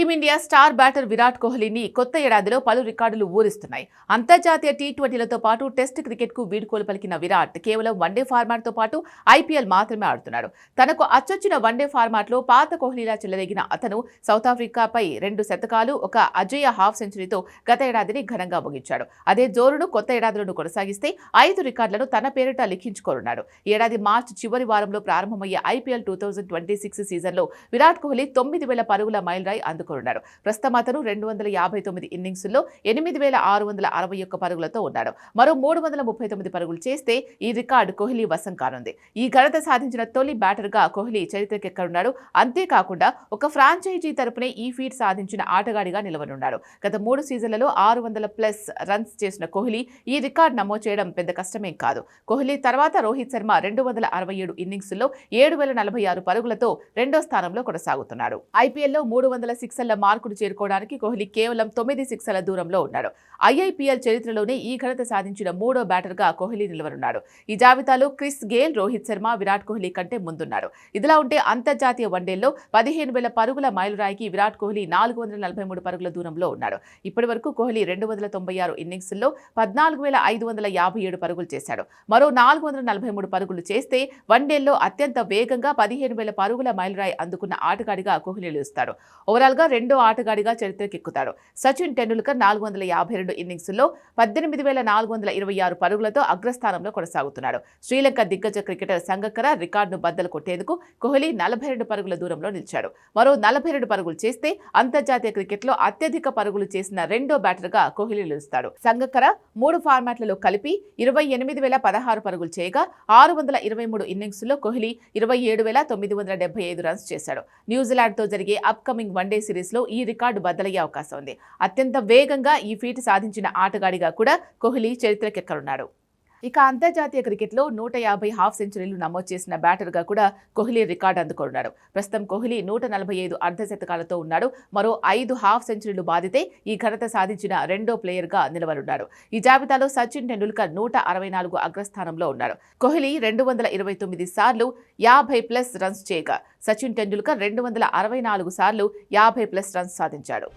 Team India star batter Virat కోహ్లీని కొత్త ఏడాదిలో పలు రికార్డులు ఊరిస్తున్నాయి. అంతర్జాతీయ టీ ట్వంటీలతో పాటు టెస్ట్ క్రికెట్కు వీడ్కోలు పలికిన విరాట్ కేవలం వన్డే ఫార్మాట్తో పాటు ఐపీఎల్ మాత్రమే ఆడుతున్నాడు. తనకు అచ్చొచ్చిన వన్డే ఫార్మాట్లో పాత కోహ్లీలా చెలరేగిన అతను సౌత్ ఆఫ్రికాపై రెండు శతకాలు ఒక అజేయ హాఫ్ సెంచరీతో గత ఏడాదిని ఘనంగా ముగించాడు. అదే జోరును కొత్త ఏడాదిలోనూ కొనసాగిస్తే ఐదు రికార్డులను తన పేరిట లిఖించుకోనున్నాడు. ఏడాది మార్చి చివరి వారంలో ప్రారంభమయ్యే IPL two thousand twenty six సీజన్లో విరాట్ కోహ్లీ తొమ్మిది వేల పరుగుల మైలురాయి అందుకున్నాడు ప్రస్తుతం అతను రెండు వందల యాభై తొమ్మిది ఇన్నింగ్స్లో ఎనిమిది వేల ఆరు వందల అరవై ఒక్క పరుగులతో ఉన్నాడు. మరో మూడు వందల ముప్పై తొమ్మిది పరుగులు చేస్తే ఈ రికార్డు కోహ్లీ వశం కానుంది. ఈ ఘనత సాధించిన తొలి బ్యాటర్గా కోహ్లీ చరిత్రకెక్కడున్నాడు అంతేకాకుండా ఒక ఫ్రాంచైజీ తరపునే ఈ ఫీట్ సాధించిన ఆటగాడిగా నిలవనున్నాడు. గత మూడు సీజన్లలో ఆరు వందల ప్లస్ రన్స్ చేసిన కోహ్లీ ఈ రికార్డు నమోదు చేయడం పెద్ద కష్టమేం కాదు. కోహ్లీ తర్వాత రోహిత్ శర్మ రెండు వందల అరవై ఏడు ఇన్నింగ్స్లో ఏడు వేల నలభై ఆరు పరుగులతో రెండో స్థానంలో కొనసాగుతున్నాడు. ఐపీఎల్లో మూడు వందల సిక్స్ సిక్సర్ల మార్కును చేరుకోవడానికి కోహ్లీ కేవలం తొమ్మిది సిక్సర్ల దూరంలో ఉన్నాడు ఐఐపీఎల్ చరిత్రలోనే ఈ ఘనత సాధించిన మూడో బ్యాటర్గా కోహ్లీ నిలవనున్నాడు. ఈ జాబితాలో క్రిస్ గేల్ రోహిత్ శర్మ విరాట్ కోహ్లీ కంటే ముందున్నాడు ఇదిలా ఉంటే అంతర్జాతీయ వన్డేల్లో పదిహేను వేల పరుగుల మైలురాయికి విరాట్ కోహ్లీ నాలుగు వందల నలభై మూడు పరుగుల దూరంలో ఉన్నాడు ఇప్పటి వరకు కోహ్లీ రెండు వందల తొంభై ఆరు ఇన్నింగ్స్లో పద్నాలుగు వేల ఐదు వందల యాభై ఏడు పరుగులు చేశాడు. మరో నాలుగు వందల నలభై మూడు పరుగులు చేస్తే వన్డేల్లో అత్యంత వేగంగా పదిహేను వేల పరుగుల మైలురాయి అందుకున్న ఆటగాడిగా కోహ్లీ నిలుస్తాడు ఓవరాల్గా రెండో ఆటగాడిగా చరిత్రకెక్కుతాడు. సచిన్ టెండూల్కర్ నాలుగు వందల యాభై రెండు ఇన్నింగ్స్లో పద్దెనిమిది వేల నాలుగు వందల ఇరవై ఆరు పరుగులతో అగ్రస్థానంలో కొనసాగుతున్నాడు. శ్రీలంక దిగ్గజ క్రికెటర్ సంగక్కర రికార్డును బద్దలు కొట్టేందుకు కోహ్లీ నలభై రెండు పరుగుల దూరంలో నిలిచాడు. మరో నలభై రెండు పరుగులు చేస్తే అంతర్జాతీయ క్రికెట్లో అత్యధిక పరుగులు చేసిన రెండో బ్యాటర్గా కోహ్లీ నిలుస్తాడు. సంగక్కర మూడు ఫార్మాట్లలో కలిపి ఇరవై ఎనిమిది వేల పదహారు పరుగులు చేయగా ఆరు వందల ఇరవై మూడు ఇన్నింగ్స్లో కోహ్లీ ఇరవై ఏడు వేల తొమ్మిది వందల డెబ్బై ఐదు రన్స్ చేశాడు. న్యూజిలాండ్తో జరిగే అప్కమింగ్ వన్డే సిరీస్లో ఈ రికార్డు బద్దలయ్యే అవకాశం ఉంది. అత్యంత వేగంగా ఈ ఫీట్ సాధించిన ఆటగాడిగా కూడా కోహ్లీ చరిత్రకెక్కనున్నాడు. ఇక అంతర్జాతీయ క్రికెట్లో నూట యాభై హాఫ్ సెంచరీలు నమోదు చేసిన బ్యాటర్గా కూడా కోహ్లీ రికార్డు అందుకున్నాడు. ప్రస్తుతం కోహ్లీ నూట నలభై ఐదు అర్ధ శతకాలతో ఉన్నాడు. మరో ఐదు హాఫ్ సెంచరీలు బాధితే ఈ ఘనత సాధించిన రెండో ప్లేయర్గా నిలవనున్నాడు ఈ జాబితాలో సచిన్ టెండూల్కర్ నూట అరవై నాలుగు అగ్రస్థానంలో ఉన్నాడు. కోహ్లీ రెండు వందల ఇరవై తొమ్మిది సార్లు యాభై ప్లస్ రన్స్ చేయగా సచిన్ టెండూల్కర్ రెండు వందల అరవై నాలుగు సార్లు యాభై ప్లస్ రన్స్ సాధించాడు.